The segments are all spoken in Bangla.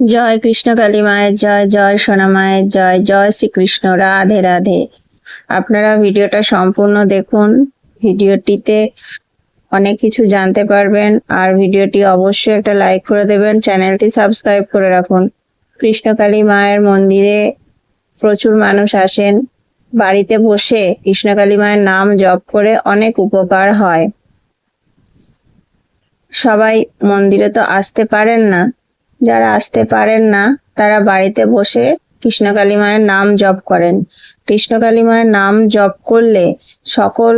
জয় কৃষ্ণ কালী মায়ের জয় জয় সোনা মায়ের জয় জয় শ্রীকৃষ্ণ, রাধে রাধে। আপনারা ভিডিওটা সম্পূর্ণ দেখুন, ভিডিওটিতে অনেক কিছু জানতে পারবেন, আর ভিডিওটি অবশ্যই একটা লাইক করে দেবেন, চ্যানেলটি সাবস্ক্রাইব করে রাখুন। কৃষ্ণকালী মায়ের মন্দিরে প্রচুর মানুষ আসেন, বাড়িতে বসে কৃষ্ণকালী মায়ের নাম জপ করে অনেক উপকার হয়। সবাই মন্দিরে তো আসতে পারেন না। যারা আসতে পারেন না, তারা বাড়িতে বসে কৃষ্ণকালী মায়ের নাম জপ করেন। কৃষ্ণকালী মায়ের নাম জপ করলে সকল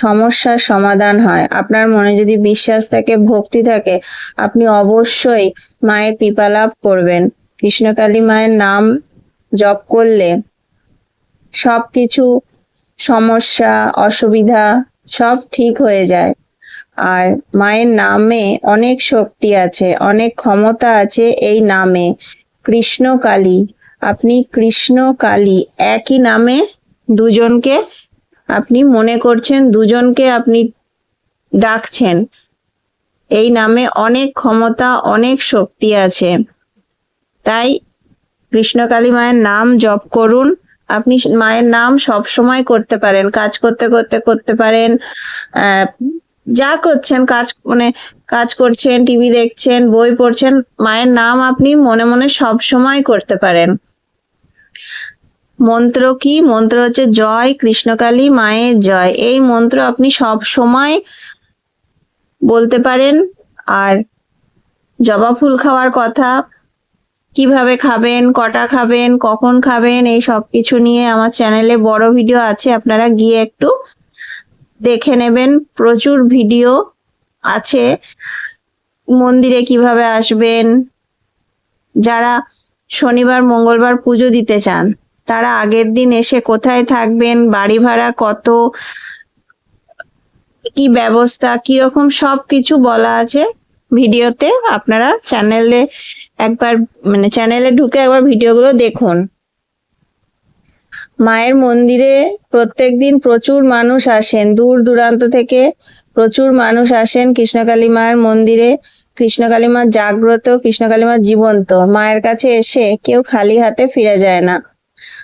সমস্যার সমাধান হয়। আপনার মনে যদি বিশ্বাস থাকে, ভক্তি থাকে, আপনি অবশ্যই মায়ের কৃপা লাভ করবেন। কৃষ্ণকালী মায়ের নাম জপ করলে সব কিছু সমস্যা, অসুবিধা সব ঠিক হয়ে যায়। আর মায়ের নামে অনেক শক্তি আছে অনেক ক্ষমতা আছে এই নামে। কৃষ্ণ কালী আপনি কৃষ্ণ কালী একই নামে দুজনকে আপনি মনে করছেন দুজনকে আপনি ডাকছেন। এই নামে অনেক ক্ষমতা অনেক শক্তি আছে। তাই কৃষ্ণকালী মায়ের নাম জপ করুন। আপনি মায়ের নাম সব সময় করতে পারেন কাজ করতে করতে করতে পারেন আহ, যা করছেন, কাজ মানে কাজ করছেন, টিভি দেখছেন, বই পড়ছেন, মায়ের নাম আপনি মনে মনে সব সময় করতে পারেন। মন্ত্র কি? মন্ত্র হচ্ছে জয়, কৃষ্ণকালী, মায়ের জয়। এই মন্ত্র আপনি সব সময় বলতে পারেন। আর জবা ফুল খাওয়ার কথা, কীভাবে খাবেন, কটা খাবেন, কখন খাবেন, এই সব কিছু নিয়ে আমার চ্যানেলে বড় ভিডিও আছে, আপনারা গিয়ে একটু দেখে নেবেন। প্রচুর ভিডিও আছে। মন্দিরে কীভাবে আসবেন? যারা শনিবার, মঙ্গলবার পুজো দিতে চান, তারা আগের দিন এসে কোথায় থাকবেন? বাড়ি ভাড়া কত? কি ব্যবস্থা? কীরকম সব কিছু বলা আছে ভিডিওতে। আপনারা চ্যানেলে একবার মানে চ্যানেলে ঢুকে একবার ভিডিওগুলো দেখুন। মায়ের মন্দিরে প্রত্যেক দিন প্রচুর মানুষ আসেন। দূর দূরান্ত থেকে প্রচুর মানুষ আসেন কৃষ্ণকালী মায়ের মন্দিরে। কৃষ্ণকালী মা জাগ্রত, কৃষ্ণকালী মা জীবন্ত। মায়ের কাছে এসে কেউ খালি হাতে ফিরে যায় না।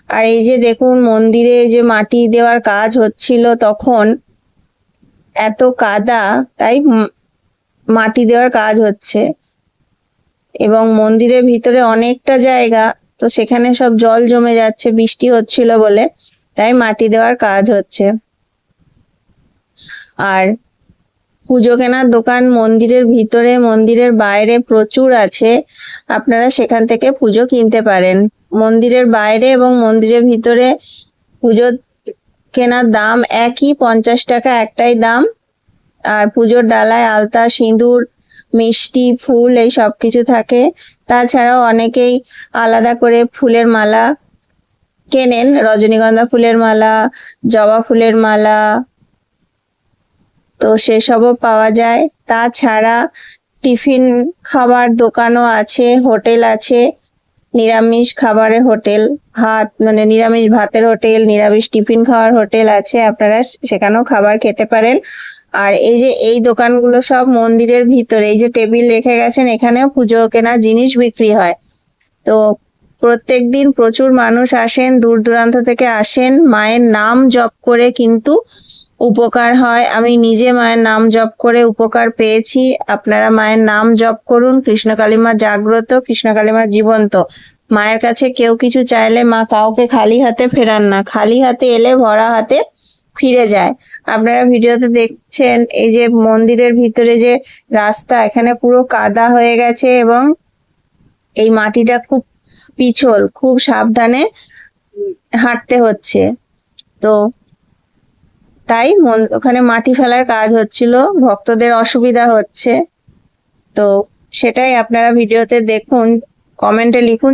আর এই যে দেখুন, মন্দিরে যে মাটি দেওয়ার কাজ হচ্ছিল তখন এত কাদা, তাই মাটি দেওয়ার কাজ হচ্ছে। এবং মন্দিরের ভিতরে অনেকটা জায়গা তো সেখানে সব জল জমে যাচ্ছে, বৃষ্টি হচ্ছিল বলে, তাই মাটি দেওয়ার কাজ হচ্ছে। আর পুজো কেনার দোকান মন্দিরের ভিতরে, মন্দিরের বাইরে প্রচুর আছে। আপনারা সেখান থেকে পুজো কিনতে পারেন। মন্দিরের বাইরে এবং মন্দিরের ভিতরে পুজো কেনার দাম একই, পঞ্চাশ টাকা একটাই দাম। আর পুজোর ডালায় আলতা, সিঁদুর মিষ্টি ফুল এই সব কিছু থাকে। তাছাড়াও অনেকেই আলাদা করে ফুলের মালা কেনেন। রজনীগন্ধা ফুলের মালা, জবা ফুলের মালা, তো সেসবও পাওয়া যায়। তাছাড়া টিফিন খাবার দোকানও আছে, হোটেল আছে। নিরামিষ খাবারের হোটেল, ভাত মানে নিরামিষ ভাতের হোটেল, নিরামিষ টিফিন খাওয়ার হোটেল আছে। আপনারা সেখানেও খাবার খেতে পারেন। আর এই যে এই দোকানগুলো সব মন্দিরের ভিতরে, এই যে টেবিল রেখে গেছেন, এখানেও পুজো কেনা জিনিস বিক্রি হয়। তো প্রত্যেক দিন প্রচুর মানুষ আসেন, দূর দূরান্ত থেকে আসেন, মায়ের নাম জপ করে কিন্তু উপকার হয়। আমি নিজে মায়ের নাম জপ করে উপকার পেয়েছি। আপনারা মায়ের নাম জপ করুন। কৃষ্ণকালী মা জাগ্রত কৃষ্ণকালী মা জীবন্ত। মায়ের কাছে কেউ কিছু চাইলে মা কাউকে খালি হাতে ফেরান না। খালি হাতে এলে ভরা হাতে ফিরে যায়। আপনারা ভিডিওতে দেখছেন এই যে মন্দিরের ভিতরে যে রাস্তা, এখানে পুরো কাদা হয়ে গেছে এবং এই মাটিটা খুব পিছল, খুব সাবধানে হাঁটতে হচ্ছে। তো তাই ওখানে মাটি ফেলার কাজ হচ্ছিল, ভক্তদের অসুবিধা হচ্ছে। তো সেটাই আপনারা ভিডিওতে দেখুন, কমেন্টে লিখুন।